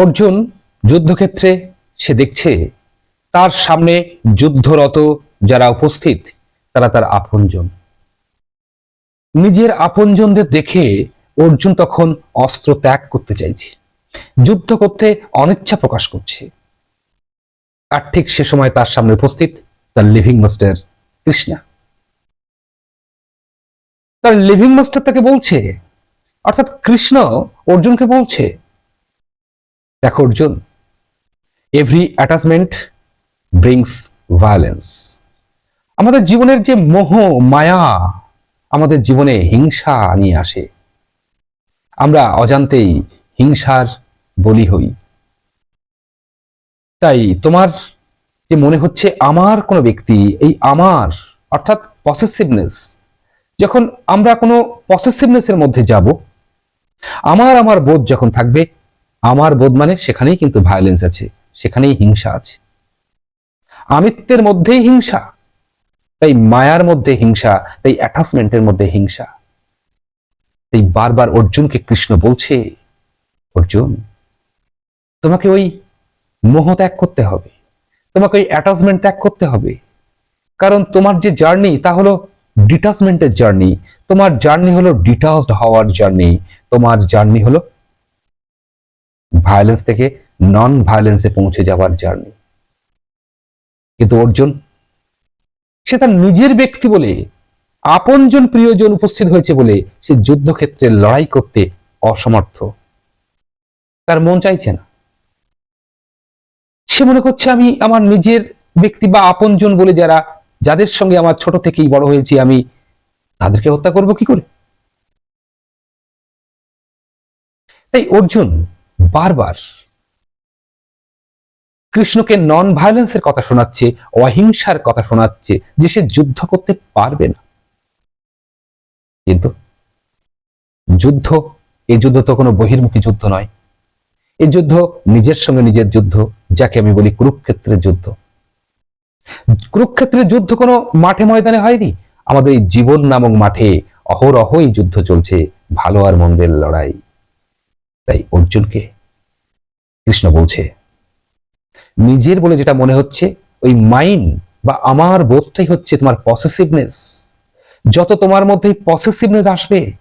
অর্জুন যুদ্ধক্ষেত্রে সে দেখছে, তার সামনে যুদ্ধরত যারা উপস্থিত, তারা তার আপনজন। নিজের আপনজনদের দেখে অর্জুন তখন অস্ত্র ত্যাগ করতে চাইছে, যুদ্ধ করতে অনিচ্ছা প্রকাশ করছে। আর ঠিক সে সময় তার সামনে উপস্থিত তার লিভিং মাস্টার কৃষ্ণা। তার লিভিং মাস্টার তাকে বলছে, অর্থাৎ কৃষ্ণ অর্জুনকে বলছে দেখো Arjun. Every attachment brings violence আমাদের জীবনের যে মোহ, মায়া, আমাদের জীবনে হিংসা নিয়ে আসে। আমরা অজান্তেই হিংসার বলি হই। তাই তোমার যে মনে হচ্ছে আমার কোনো ব্যক্তি, এই আমার, অর্থাৎ পসেসিভনেস যখন আমরা কোনো পসেসিভনেসের মধ্যে যাব, আমার আমার বোধ যখন থাকবে আমার বোধ মানে সেখানেই কিন্তু ভায়োলেন্স আছে, সেখানেই হিংসা আছে। আমিত্বের মধ্যেই হিংসা, তাই মায়ার মধ্যে হিংসা, তাই অ্যাটাচমেন্টের মধ্যে হিংসা। তাই বারবার অর্জুনকে কৃষ্ণ বলছে, অর্জুন, তোমাকে ওই মোহ ত্যাগ করতে হবে, তোমাকে ওই অ্যাটাচমেন্ট ত্যাগ করতে হবে। কারণ তোমার যে জার্নি তা হলো ডিটাচমেন্টের জার্নি তোমার জার্নি হলো ডিটাচড হওয়ার জার্নি তোমার জার্নি হলো ভায়োলেন্স থেকে নন ভায়োলেন্সে পৌঁছে যাওয়ার জার্নি কিন্তু অর্জুন, সে তার নিজের ব্যক্তি বলে, আপনজন প্রিয়জন উপস্থিত হয়েছে বলে সে যুদ্ধক্ষেত্রে লড়াই করতে অসমর্থ। তার মন চাইছে না। সে মনে করছে, আমি আমার নিজের ব্যক্তি বা আপনজন বলে যারা, যাদের সঙ্গে আমার ছোট থেকেই বড় হয়েছি, আমি তাদেরকে হত্যা করব কি করে? তাই অর্জুন বারবার। কৃষ্ণকে নন ভায়োলেন্সের কথা শোনাচ্ছে, অহিংসার কথা শোনাচ্ছে, যে সে যুদ্ধ করতে পারবে না। কিন্তু যুদ্ধ, এই যুদ্ধ তো কোনো বহির্মুখী যুদ্ধ নয়। এই যুদ্ধ নিজের সঙ্গে নিজের যুদ্ধ, যাকে আমি বলি কুরুক্ষেত্রের যুদ্ধ। কুরুক্ষেত্রের যুদ্ধ কোনো মাঠে ময়দানে হয়নি। আমাদের এই জীবন নামক মাঠে অহরহ যুদ্ধ চলছে, ভালো আর মন্দের লড়াই। তাই অর্জুনকে কৃষ্ণ বলছে, নিজের বলে যেটা মনে হচ্ছে, ওই মাইন্ড বা আমার বোধটাই হচ্ছে তোমার পসেসিভনেস যত তোমার মধ্যে পসেসিভনেস আসবে,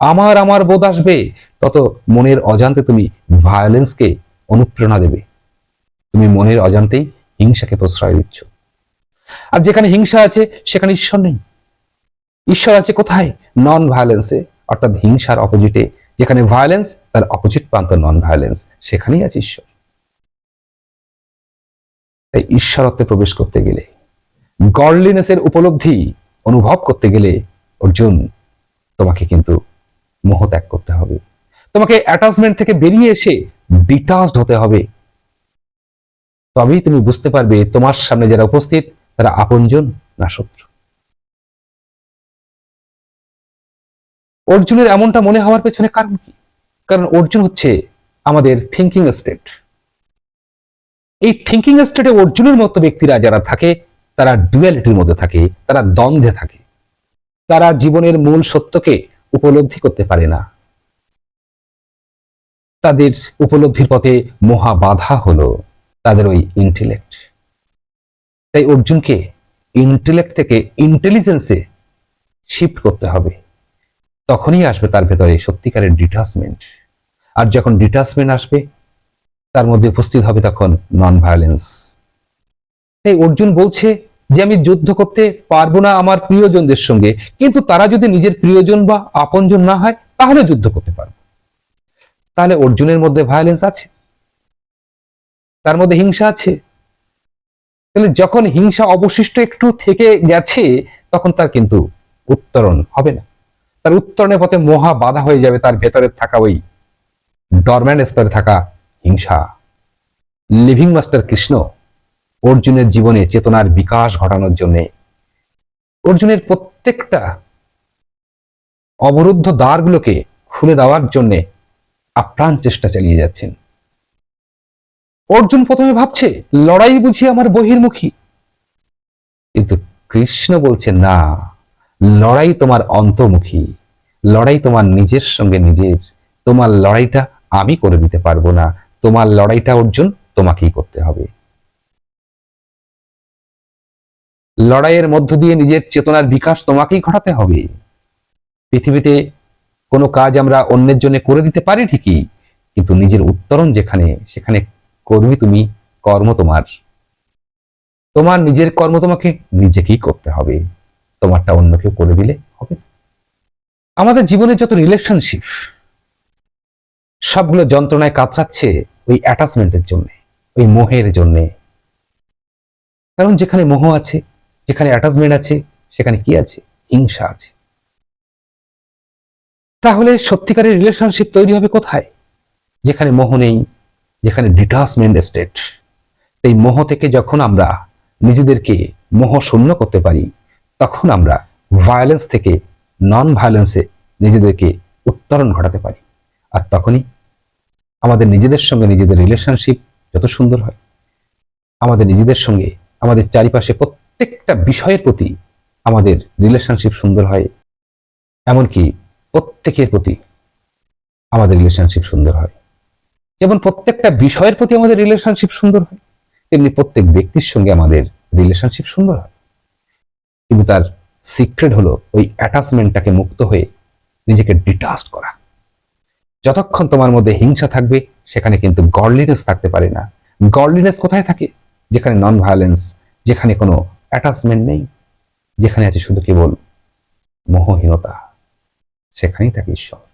আমার আমার বোধ আসবে, তত মনের অজান্তে তুমি ভায়োলেন্সকে অনুপ্রেরণা দেবে। তুমি মনের অজান্তেই হিংসাকে প্রশ্রয় দিচ্ছ। আর যেখানে হিংসা আছে, সেখানে ঈশ্বর নেই। ঈশ্বর আছে কোথায়? নন ভায়োলেন্সে অর্থাৎ হিংসার অপোজিটে যেখানে ভায়োলেন্স তার অপোজিট প্রান্ত নন ভায়োলেন্স সেখানেই আছে ঈশ্বর। তাই ঈশ্বরত্বে প্রবেশ করতে গেলে গডলিনেসের উপলব্ধি অনুভব করতে গেলে, অর্জুন, তোমাকে কিন্তু মোহ ত্যাগ করতে হবে। তোমাকে অ্যাটাচমেন্ট থেকে বেরিয়ে এসে ডিটাচড হতে হবে। তবেই তুমি বুঝতে পারবে তোমার সামনে যারা উপস্থিত, তারা আপনজন না শত্রু। অর্জুনের এমনটা মনে হওয়ার পেছনে কারণ কি? কারণ অর্জুন হচ্ছে আমাদের থিঙ্কিং স্টেট এই থিঙ্কিং স্টেটে অর্জুনের মতো ব্যক্তিরা যারা থাকে, তারা ডুয়ালিটির মধ্যে থাকে, তারা দ্বন্দ্বে থাকে। তারা জীবনের মূল সত্যকে উপলব্ধি করতে পারে না। তাদের উপলব্ধির পথে মহা বাধা হলো তাদের ওই ইন্টেলেক্ট তাই অর্জুনকে ইন্টেলেক্ট থেকে ইন্টেলিজেন্সে শিফট করতে হবে। তখনই আসবে তার ভেতরে সত্যিকারের ডিটাচমেন্ট আর যখন ডিটাচমেন্ট আসবে, তার মধ্যে উপস্থিত হবে তখন নন ভায়োলেন্স তাই অর্জুন বলছে যে, আমি যুদ্ধ করতে পারব না আমার প্রিয়জনদের সঙ্গে। কিন্তু তারা যদি নিজের প্রিয়জন বা আপনজন না হয়, তাহলে যুদ্ধ করতে পারব। তাহলে অর্জুনের মধ্যে ভায়োলেন্স আছে। তার মধ্যে হিংসা আছে। তাহলে যখন হিংসা অবশিষ্ট একটু থেকে গেছে, তখন তার কিন্তু উত্তরণ হবে না। তার উত্তরণের পথে মহা বাধা হয়ে যাবে তার ভেতরে থাকা ওই ডরম্যান স্তরে থাকা হিংসা। লিভিং মাস্টার কৃষ্ণ অর্জুনের জীবনে চেতনার বিকাশ ঘটানোর জন্য অর্জুনের প্রত্যেকটা অবরুদ্ধ দ্বারগুলোকে খুলে দেওয়ার জন্য আপ্রাণ চেষ্টা চালিয়ে যাচ্ছেন। অর্জুন প্রথমে ভাবছে, লড়াই বুঝি আমার বহির্মুখী। কিন্তু কৃষ্ণ বলছে, না। লড়াই তোমার অন্তর্মুখী, লড়াই তোমার নিজের সঙ্গে নিজের, তোমার লড়াইটা আমি করে দিতে পারব না, তোমার লড়াইটা অর্জুন তোমাকেই করতে হবে। লড়াইয়ের মধ্য দিয়ে নিজের চেতনার বিকাশ তোমাকেই ঘটাতে হবে। পৃথিবীতে কোনো কাজ আমরা অন্যের জন্য করে দিতে পারি ঠিকই, কিন্তু নিজের উত্তরণ যেখানে, সেখানে করবি তুমি কর্ম তোমার। তোমার নিজের কর্ম তোমাকে নিজেকেই করতে হবে। তোমারটা অন্য কেউ করে দিলে হবে। আমাদের জীবনে যত রিলেশনশিপ সবগুলো যন্ত্রণায় কাতরাচ্ছে ওই অ্যাটাচমেন্টের জন্য, ওই মোহের জন্যে। কারণ যেখানে মোহ আছে, যেখানে অ্যাটাচমেন্ট আছে, সেখানে কি আছে? হিংসা আছে। তাহলে সত্যিকারের রিলেশনশিপ তৈরি হবে কোথায়? যেখানে মোহ নেই, যেখানে ডিটাচমেন্ট স্টেট এই মোহ থেকে যখন আমরা নিজেদেরকে মোহ শূন্য করতে পারি তখন আমরা ভায়োলেন্স থেকে নন ভায়োলেন্সে নিজেদেরকে উত্তরণ ঘটাতে পারি। আর তখনই আমাদের নিজেদের সঙ্গে নিজেদের রিলেশনশিপ যত সুন্দর হয়, আমাদের নিজেদের সঙ্গে আমাদের চারিপাশে প্রত্যেকটা বিষয়ের প্রতি আমাদের রিলেশনশিপ সুন্দর হয়, এমনকি প্রত্যেকের প্রতি আমাদের রিলেশনশিপ সুন্দর হয়। যেমন প্রত্যেকটা বিষয়ের প্রতি আমাদের রিলেশনশিপ সুন্দর হয়, তেমনি প্রত্যেক ব্যক্তির সঙ্গে আমাদের রিলেশনশিপ সুন্দর হয়। কিন্তু তার সিক্রেট হলো ওই অ্যাটাচমেন্টটাকে মুক্ত হয়ে নিজেকে ডিটাস্ট করা। যতক্ষণ তোমার মধ্যে হিংসা থাকবে, সেখানে কিন্তু গডলিনেস থাকতে পারে না। গডলিনেস কোথায় থাকে? যেখানে নন ভায়োলেন্স যেখানে কোনো অ্যাটাচমেন্ট নেই, যেখানে আছে শুধু কেবল মোহহীনতা। সেখানেই থাকে ঈশ্বর।